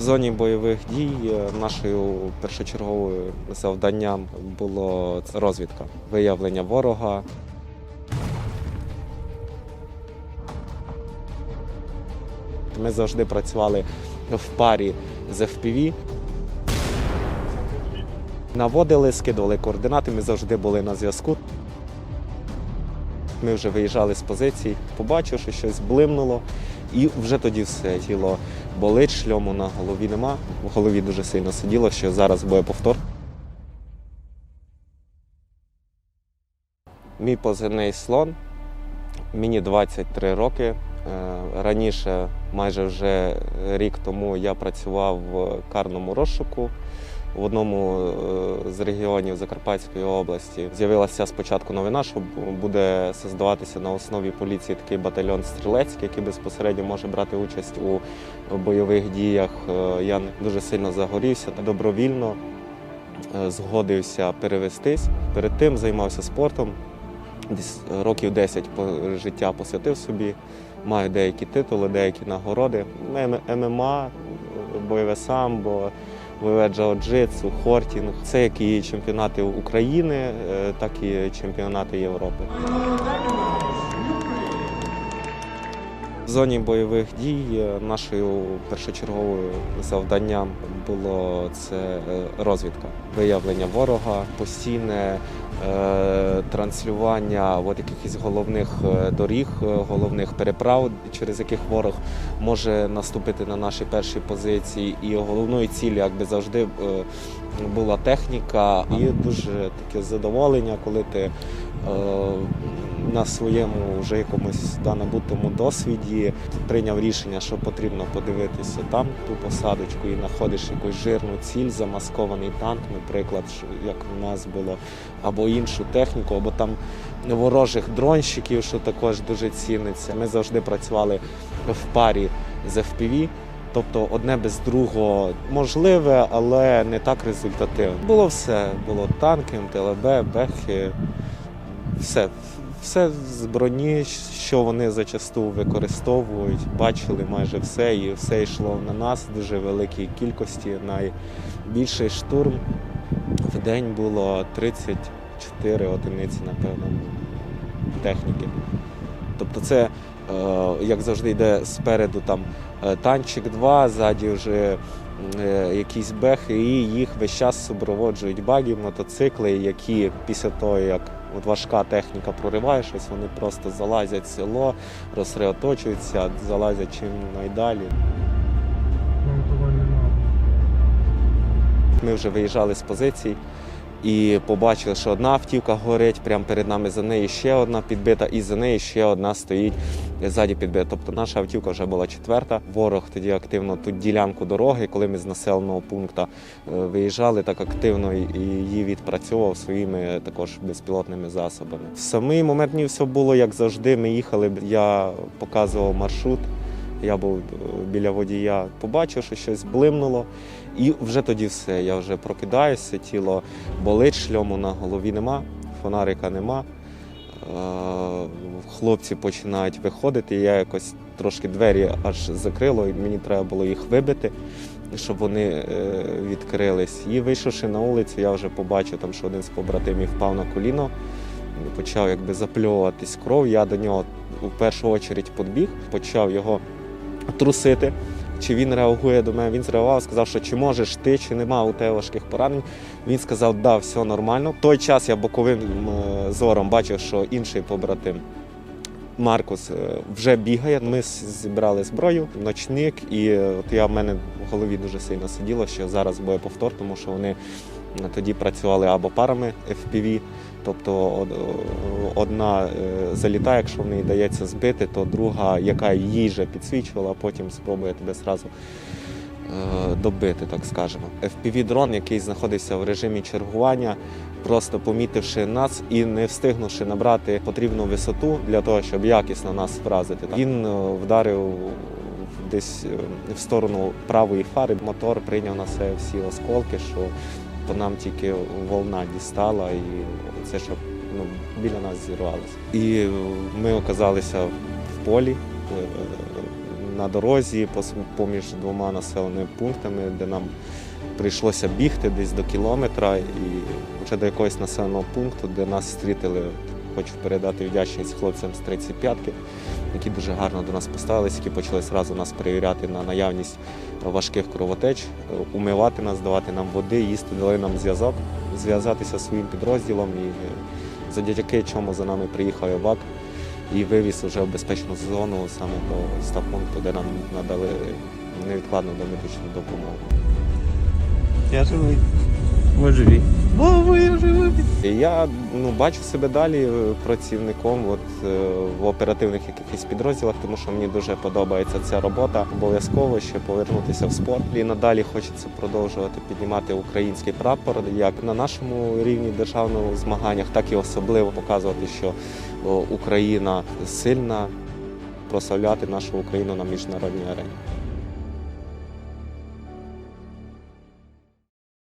В зоні бойових дій е, нашою першочерговою завданням було розвідка, виявлення ворога. Ми завжди працювали в парі з FPV. Наводили, скидували координати, ми завжди були на зв'язку. Ми вже виїжджали з позицій, побачив, що щось блимнуло, і вже тоді все тіло болить, шльому на голові нема. В голові дуже сильно сиділо, що зараз буде повтор. Мій позивний слон. Мені 23 роки. Е, Раніше, майже вже рік тому, я працював в карному розшуку в одному е, з регіонів Закарпатської області. З'явилася спочатку новина, що буде создаватися на основі поліції такий батальйон стрілецький, який безпосередньо може брати участь у бойових діях. Е, Я дуже сильно загорівся добровільно. е, Згодився перевестись. Перед тим займався спортом. Десь років 10 по- життя посвятив собі. Маю деякі титули, деякі нагороди. ММА, бойове самбо, бойове джиу-джитсу, хортінг. Це як і чемпіонати України, е, так і чемпіонати Європи. В зоні бойових дій е, нашою першочерговою завданням було це е, розвідка, виявлення ворога, постійне транслювання от якихось головних е, доріг, е, головних переправ, через яких ворог може наступити на наші перші позиції. І головною цілі, якби завжди, е, була техніка. І дуже таке задоволення, коли ти е, на своєму вже якомусь да, набутому досвіді прийняв рішення, що потрібно подивитися там ту посадочку і знаходиш якусь жирну ціль, замаскований танк, наприклад, як в нас було, або іншу техніку, або там ворожих дронщиків, що також дуже ціниться. Ми завжди працювали в парі з FPV. Тобто одне без другого можливе, але не так результативно. Було все. Було танки, МТЛБ, бехи, все. Все з броні, що вони зачасту використовують, бачили майже все, і все йшло на нас в дуже великій кількості. Найбільший штурм в день було 34 одиниці, напевно, техніки. Тобто це, е, як завжди, йде спереду там е, танчик 2, ззаді вже е, якісь бехи, і їх весь час супроводжують баги, мотоцикли, які після того, як от важка техніка прориває щось, вони просто залазять в село, розсередоточуються, залазять чим найдалі. Ми вже виїжджали з позицій і побачили, що одна автівка горить, прямо перед нами за нею ще одна підбита, і за нею ще одна стоїть ззаді підбита. Тобто наша автівка вже була четверта. Ворог тоді активно ту ділянку дороги, коли ми з населеного пункту е, виїжджали, так активно її відпрацьовував своїми також безпілотними засобами. В самий момент ні все було як завжди. Ми їхали. Я показував маршрут. Я був е, біля водія, побачив, що щось блимнуло, і вже тоді все. Я вже прокидаюся, тіло болить, шльому на голові нема, фонарика нема. Е, Хлопці починають виходити. Я якось трошки двері аж закрило, і мені треба було їх вибити, щоб вони е, відкрились. І вийшовши на вулицю, я вже побачив, там, що один з побратимів впав на коліно, почав якби запльовуватись кров. Я до нього у першу чергу підбіг, почав його трусити. Чи він реагує до мене? Він зреагував, сказав, що чи можеш ти, чи нема у тебе важких поранень. Він сказав, да, все нормально. В той час я боковим е, зором бачив, що інший побратим Маркус е, вже бігає. Ми зібрали зброю, ночник, і е, от я в мене в голові дуже сильно сиділо, що зараз буде повтор, тому що вони тоді працювали або парами FPV, тобто одна е, залітає, якщо в неї дається збити, то друга, яка їй же підсвічувала, потім спробує тебе зразу е, добити, так скажемо. FPV-дрон, який знаходився в режимі чергування, просто помітивши нас і не встигнувши набрати потрібну висоту для того, щоб якісно нас вразити. Він е, вдарив десь в сторону правої фари. Мотор прийняв на себе всі осколки, що по нам тільки волна дістала, і це щоб ну, біля нас зірвалося. І ми оказалися в полі. е, на дорозі поміж двома населеними пунктами, де нам прийшлося бігти десь до кілометра і вже до якогось населеного пункту, де нас зустріли. Хочу передати вдячність хлопцям з 35-ки, які дуже гарно до нас поставились, які почали зразу нас перевіряти на наявність важких кровотеч, умивати нас, давати нам води, їсти, дали нам зв'язок, зв'язатися зі своїм підрозділом і завдяки чому за нами приїхав ЕВАК і вивіз уже в безпечну зону саме до стаб-пункту, де нам надали невідкладну домедичну допомогу. Я живий. Ми живі. Я ну, бачу себе далі е, працівником от, е, в оперативних якихось підрозділах, тому що мені дуже подобається ця робота. Обов'язково ще повернутися в спорт. І надалі хочеться продовжувати піднімати український прапор як на нашому рівні державного змаганнях, так і особливо показувати, що Україна сильна, прославляти нашу Україну на міжнародній арені.